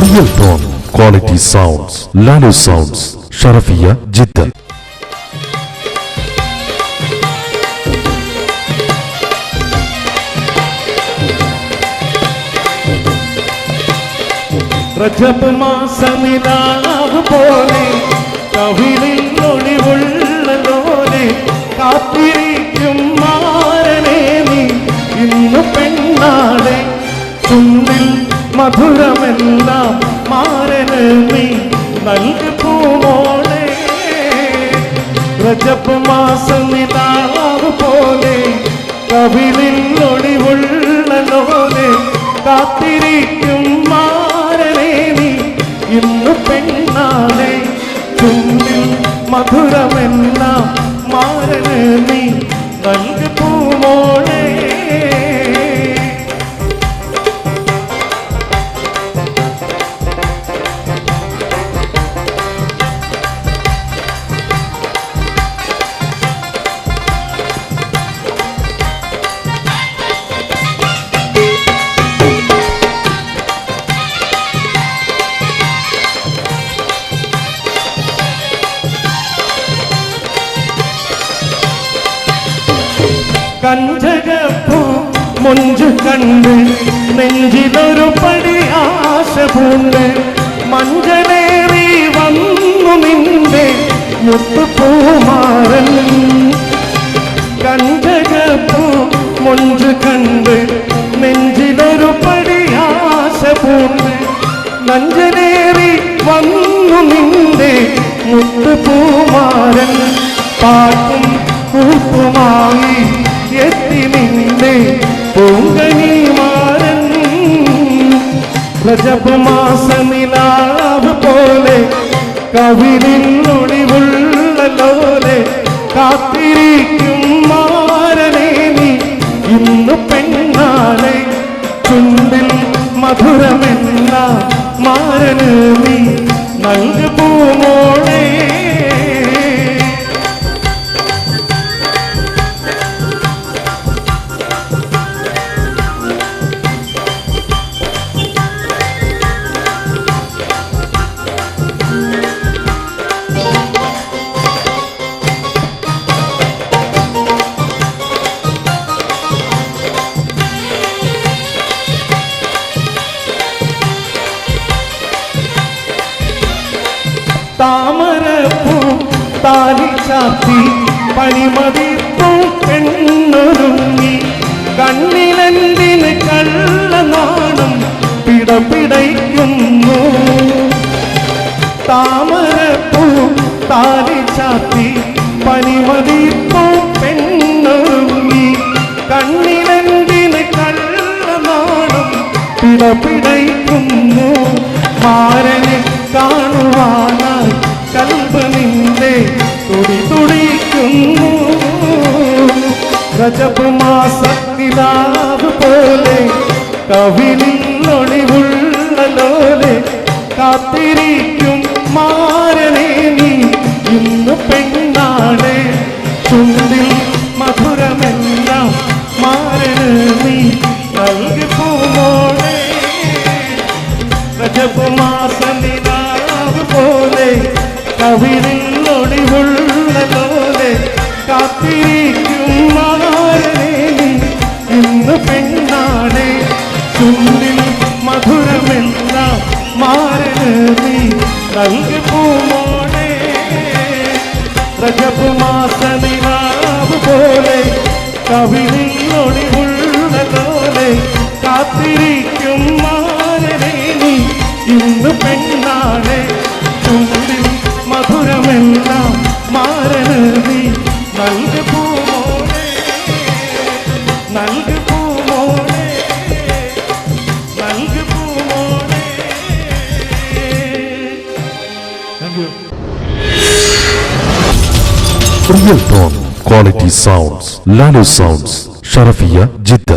Real tone quality sounds Lalu sounds Sharafiya Jeddah. പ്രജപ് മാസമിതാവ് പോലെ കവിളിൽ ഒളിവുള്ള പോലെ കാത്തിരിക്കും മധുരമെല്ലാം മാരന് നീ നൽകുമോളെ? പൂമോളെ മാസം മാസമിതാവ് പോലെ കവിളിൽ ഒളിവുള്ള കാത്തിരിക്കും മാരനെ നീ. ഇന്ന് പെണ്ണാളെ ചുണ്ടിൽ മധുരമെല്ലാം മാരന് നീ നൽകു പൂമോളെ കഞ്ചകപ്പൂ മുഞ്ചു കണ്ട് നെഞ്ചിലൊരു പടി ആശ പൂണ്ട്. മഞ്ചനേറി വന്നു നിന്റെ മുത്തുപൂമാരൻ കഞ്ചകപ്പൂ മുഞ്ചു കണ്ട് നെഞ്ചിലൊരു പടി ആശ പൂണ്ട്. നഞ്ചലേറി വന്നു നിന്റെ മുത്തുപൂമാരൻ പാട്ടും എത്തി നിന്റെ പൂങ്കനി മാരൻ രജബ് മാസ നിലാവ് പോലെ കവിളിൽ ഒളിവുള്ള ലോലെ കാത്തിരിക്കും മാരനെ നീ. ഇന്ന് പെണ്ണാലെ ചുണ്ടിൽ മധുരമെന്ന മാരന് നീ. നൽകു താമരപ്പൂ താലി ചാത്തി പണിമതി പെണ്ണൊരുങ്ങി. കണ്ണിലെന്തിന് കള്ളനാണം പിടപിടയ്ക്കുന്നു. താമരപ്പൂ താലി ചാത്തി പണിമതിപ്പൂ പെണ്ണൊരുങ്ങി. കണ്ണിലെന്തിന് കള്ളനാണം പിടപിടയ്ക്കുന്നു. മാരനെ കാണുവാനായി കൽബ് നിന്റെ തുടി തുടിക്കുന്നു. രജബ് മാസത്തിലാവ് പോലെ ലോലെ കാത്തിരിക്കും മാരനെ നീ. ഇന്ന് പെണ്ണാണ് ചുണ്ടിൽ മധുരമെല്ലാം കവിളിൽ ഒളിവുള്ള ലോലെ കാത്തിരിക്കും മാരനെ നീ ഇന്ന് പെണ്ണാടെ ചുണ്ടിൽ മധുരമെല്ലാം മാരന് നീ. നൽകി പൂമോളെ രജബ് മാസനിലാവ് പോലെ കവിളിൽ ഒളിവുള്ള ലോലെ കാത്തിരിക്കും മാരനെ നീ ഇന്ന് പെണ്ണാളെ thank you quality sounds Lalu sounds Sharafiya Jeddah